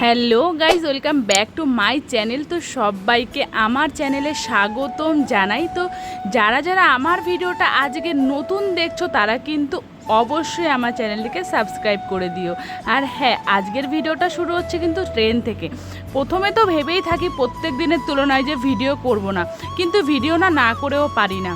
Hello guys, welcome back to my channel. তো সবাইকে আমার চ্যানেলে স্বাগতম জানাই। তো যারা যারা আমার ভিডিওটা আজকে নতুন দেখছ, তারা কিন্তু অবশ্যই আমার চ্যানেলটিকে সাবস্ক্রাইব করে দিও। আর হ্যাঁ আজকের ভিডিওটা শুরু হচ্ছে কিন্তু ট্রেন থেকে। প্রথমে তো ভেবেই থাকি প্রত্যেক দিনের তুলনায় যে ভিডিও করব না, কিন্তু ভিডিও না না করেও পারি না।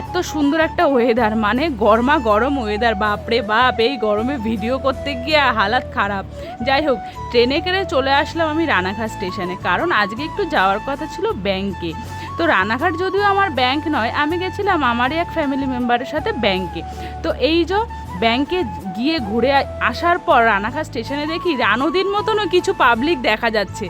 এত সুন্দর একটা ওয়েদার মানে গরমা গরম ওয়েদার বাপরে বাপ, এই গরমে ভিডিও করতে গিয়ে হালাত খারাপ। যাই হোক, ট্রেনে করে চলে আসলাম আমি রানাঘাট স্টেশনে কারণ আজকে একটু যাওয়ার কথা ছিল ব্যাংকে তো রানাঘাট যদিও আমার ব্যাংক নয়, আমি গেছিলাম আমারই এক ফ্যামিলি মেম্বারের সাথে ব্যাংকে তো এই যে ব্যাংকে গিয়ে ঘুরে আসার পর রানাঘাট স্টেশনে দেখি রানুদিন মতনও কিছু পাবলিক দেখা যাচ্ছে।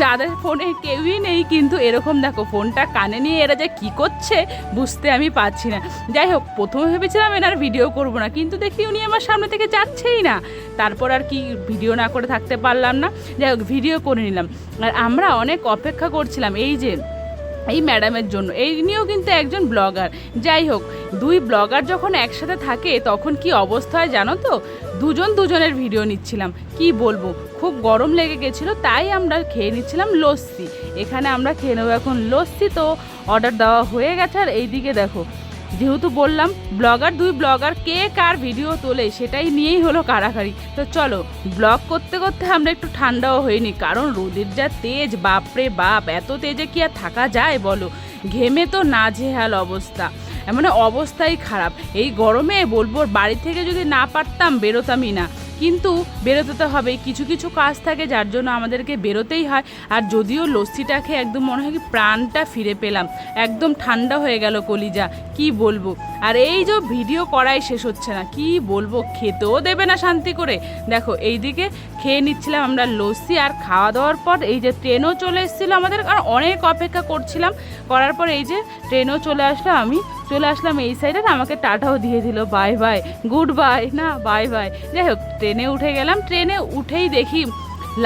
যাদের ফোনে কেউই নেই কিন্তু এরকম দেখো, ফোনটা কানে নিয়ে এরা যে কী করছে বুঝতে আমি পারছি না। যাই হোক, প্রথমে ভেবেছিলাম এনার ভিডিও করব না, কিন্তু দেখি উনি আমার সামনে থেকে যাচ্ছেই না। তারপর আর কি ভিডিও না করে থাকতে পারলাম না। যাই হোক ভিডিও করে নিলাম। আর আমরা অনেক অপেক্ষা করছিলাম, এই যে এই ম্যাডামের জন্য। এই নিয়েও কিন্তু একজন ব্লগার। যাই হোক, দুই ব্লগার যখন একসাথে থাকে, তখন কি অবস্থা হয় জানো তো? দুজন দুজনের ভিডিও নিচ্ছিলাম। কি বলব? খুব গরম লেগে গেছিল, তাই আমরা খেয়ে নিচ্ছিলাম লস্যি। এখানে আমরা খেয়ে নেব এখন লস্যি তো। অর্ডার দেওয়া হয়ে গেছে, আর এইদিকে দেখো যেহেতু বললাম, ব্লগার দুই ব্লগার কে কার ভিডিও তোলে সেটাই নিয়েই হলো কারাকারি তো চলো, ব্লগ করতে করতে আমরা একটু ঠান্ডাও হইনি কারণ রোদের যা তেজ, বাপরে বাপ, এত তেজে কি আর থাকা যায় বলো? ঘেমে তো না নাজেহাল অবস্থা। মানে অবস্থাই খারাপ। এই গরমে বলব, বাড়ি থেকে যদি না পারতাম বেরোতামই না। কিন্তু বেরোতে তো হবে কিছু কিছু কাজ থাকে যার জন্য আমাদেরকে বেরোতেই হয়। আর যদিও লস্যিটা খেয়ে একদম মনে হয় কি প্রাণটা ফিরে পেলাম। একদম ঠান্ডা হয়ে গেল কলিজা, কি বলব? আর এই যে ভিডিও করাই শেষ হচ্ছে না, কি বলব? খেতেও দেবে না শান্তি করে। দেখো, এইদিকে খেয়ে নিচ্ছিলাম আমরা লস্যি আর খাওয়া দাওয়ার পর এই যে ট্রেনও চলে এসেছিল আমাদের। কারণ অনেক অপেক্ষা করছিলাম। করার পর এই যে ট্রেনও চলে আসলো, আমি চলে আসলাম এই সাইডে না আমাকে টাটাও দিয়ে দিল বাই বাই গুড বাই না বাই বাই যাই হোক ট্রেনে উঠে গেলাম ট্রেনে উঠেই দেখি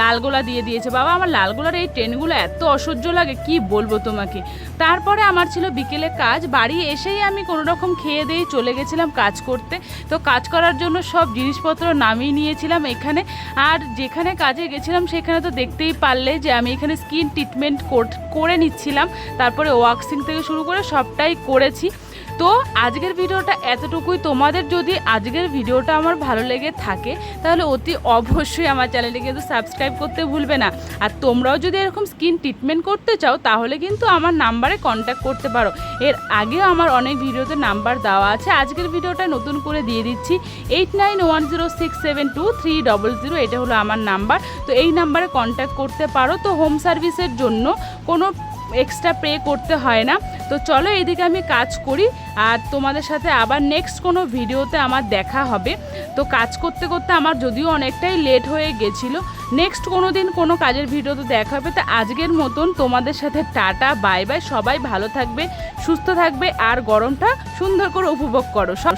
লালগোলা দিয়ে দিয়েছে। বাবা, আমার লালগোলার এই ট্রেনগুলো এত অসহ্য লাগে, কি বলব তোমাকে? তারপরে আমার ছিল বিকেলে কাজ, বাড়ি এসেই আমি কোনো রকম খেয়ে দিয়ে চলে গেছিলাম কাজ করতে। তো কাজ করার জন্য সব জিনিসপত্র নামিয়ে নিয়েছিলাম এখানে। আর যেখানে কাজে গেছিলাম, সেখানে তো দেখতেই পারলে যে আমি এখানে স্কিন ট্রিটমেন্ট করে নিচ্ছিলাম, তারপরে ওয়াক্সিং থেকে শুরু করে সবটাই করেছি। তো আজকের ভিডিওটা এতটুকুই। তোমাদের যদি আজকের ভিডিওটা আমার ভালো লেগে থাকে, তাহলে অতি অবশ্যই আমার চ্যানেলটি কিন্তু সাবস্ক্রাইব করতে ভুলবে না। আর তোমরাও যদি এরকম স্কিন ট্রিটমেন্ট করতে চাও, তাহলে কিন্তু আমার নাম্বারে কন্ট্যাক্ট করতে পারো। এর আগেও আমার অনেক ভিডিওতে নাম্বার দেওয়া আছে। আজকের ভিডিওটা নতুন করে দিয়ে দিচ্ছি। Eight nine one zero six seven two three double zero এটা হলো আমার নাম্বার। তো এই নাম্বারে কন্ট্যাক্ট করতে পারো। তো হোম সার্ভিসের জন্য কোনো এক্সট্রা পে করতে হয় না। তো চলো এইদিকে আমি কাজ করি, আর তোমাদের সাথে আবার নেক্সট কোনো ভিডিওতে আমার দেখা হবে। তো কাজ করতে করতে আমার যদিও অনেকটাই লেট হয়ে গেছিল নেক্সট কোনো দিন কোনো কাজের ভিডিওতে দেখা হবে। তো আজকের মতন তোমাদের সাথে টাটা বাই বাই সবাই ভালো থাকবে, সুস্থ থাকবে, আর গরমটা সুন্দর করে উপভোগ করো। সব